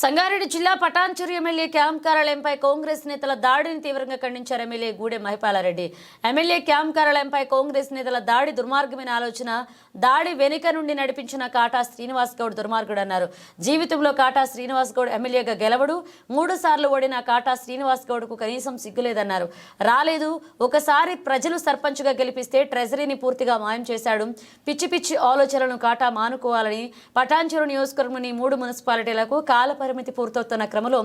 సంగారెడ్డి జిల్లా Patancheru MLA camp కార్యాలయంపై కాంగ్రెస్ నేతల దాడిని తీవ్రంగా ఖండించారు MLA Gude Mahipal Reddy. MLA camp కార్యాలయంపై Congress నేతల దాడి దుర్మార్గమైన ఆలోచన దాడి వెనుక నుండి నడిపించిన కాటా శ్రీనివాస్ గౌడ్ దుర్మార్గుడు అన్నారు. జీవితంలో కాటా శ్రీనివాస్ గౌడ్ ఎమ్మెల్యేగా గెలవడు మూడు సార్లు ఓడిన కాటా శ్రీనివాస్ గౌడ్కు కనీసం సిగ్గులేదన్నారు. రాలేదు ఒకసారి ప్రజలు సర్పంచ్గా గెలిపిస్తే ట్రెజరీని పూర్తిగా మాయం చేశాడు. పిచ్చి పిచ్చి ఆలోచనలను కాటా మానుకోవాలని పటాన్చెరు నియోజకవర్గంలోని మూడు మున్సిపాలిటీలకు కాల పరిమితి పూర్తవుతున్న క్రమంలో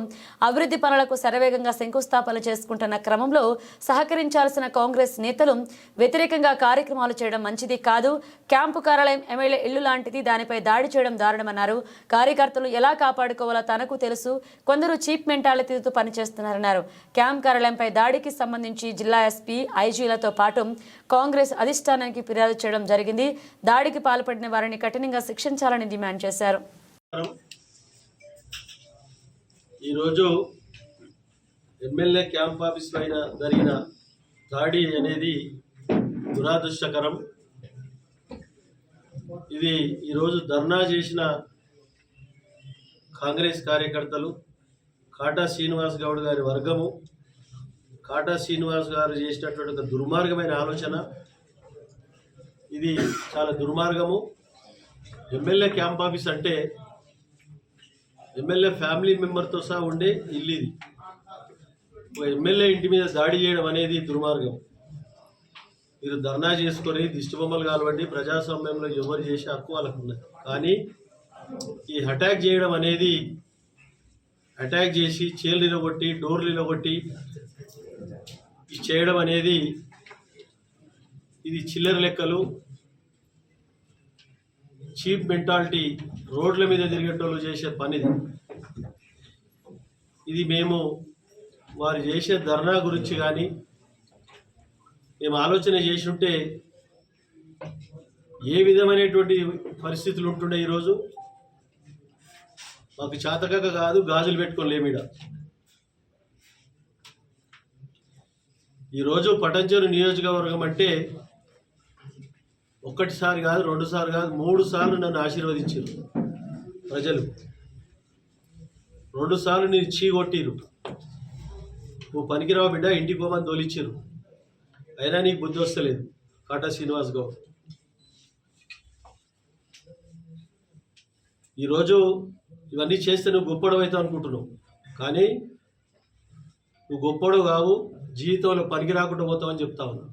అభివృద్ధి పనులకు శరవేగంగా శంకుస్థాపన చేసుకుంటున్న క్రమంలో సహకరించాల్సిన కాంగ్రెస్ నేతలు వ్యతిరేకంగా కార్యక్రమాలు చేయడం మంచిది కాదు. క్యాంపు కార్యాలయం ఎమ్మెల్యే ఇల్లు లాంటిది దానిపై దాడి చేయడం దారుణమన్నారు. కార్యకర్తలు ఎలా కాపాడుకోవాలో తనకు తెలుసు. కొందరు చీప్ మెంటాలిటీతో పనిచేస్తున్నారన్నారు. క్యాంప్ కార్యాలయంపై దాడికి సంబంధించి జిల్లా ఎస్పీ ఐజీలతో పాటు కాంగ్రెస్ అధిష్టానానికి ఫిర్యాదు చేయడం జరిగింది. దాడికి పాల్పడిన వారిని కఠినంగా శిక్షించాలని డిమాండ్ చేశారు. ఈరోజు ఎమ్మెల్యే క్యాంప్ ఆఫీస్ పైన జరిగిన దాడి అనేది దురాదృష్టకరం. ఇది ఈరోజు ధర్నా చేసిన కాంగ్రెస్ కార్యకర్తలు కాటా శ్రీనివాస్ గౌడ్ గారి వర్గము కాటా శ్రీనివాస్ గారు చేసినటువంటి ఒక దుర్మార్గమైన ఆలోచన. ఇది చాలా దుర్మార్గము. M L A camp office అంటే ఎమ్మెల్యే ఫ్యామిలీ మెంబర్తో సహా ఉండే ఇల్లు ఇది ఒక ఎమ్మెల్యే ఇంటి మీద దాడి చేయడం అనేది దుర్మార్గం. మీరు ధర్నా చేసుకొని దిష్టిబొమ్మలు కానివ్వండి ప్రజాస్వామ్యంలో ఎవరు చేసే హక్కు వాళ్ళకు ఉన్నది. కానీ ఈ అటాక్ చేయడం అనేది అటాక్ చేసి చీరలు కొట్టి డోర్లు కొట్టి ఇది చేయడం అనేది ఇది చిల్లర లెక్కలు. చీప్ మెంటాలిటీ రోడ్ల మీద తిరిగేటోళ్ళు చేసే పని ఇది. మేము వారు చేసే ధర్నా గురించి కానీ మేము ఆలోచన చేసి ఉంటే ఏ విధమైనటువంటి పరిస్థితులు ఉంటుండే ఈరోజు మాకు చేతకక కాదు గాజులు పెట్టుకొని లేమిడ ఈరోజు పటంచెరు నియోజకవర్గం అంటే ఒక్కటిసారి కాదు రెండు సార్లు కాదు మూడు సార్లు నన్ను ఆశీర్వదించారు ప్రజలు. రెండు సార్లు నేను చీగొట్టిరు నువ్వు పనికిరావు బిడ్డ ఇంటికి పోమని తోలిచ్చారు అయినా నీకు బుద్ధి వస్తలేదు. కాటా శ్రీనివాస్ గౌడ్. ఈరోజు ఇవన్నీ చేస్తే నువ్వు గొప్పడం అవుతావు అనుకుంటున్నావు. కానీ నువ్వు గొప్పడు కావు జీవితంలో పనికి రాకుండా పోతావని చెప్తా ఉన్నా.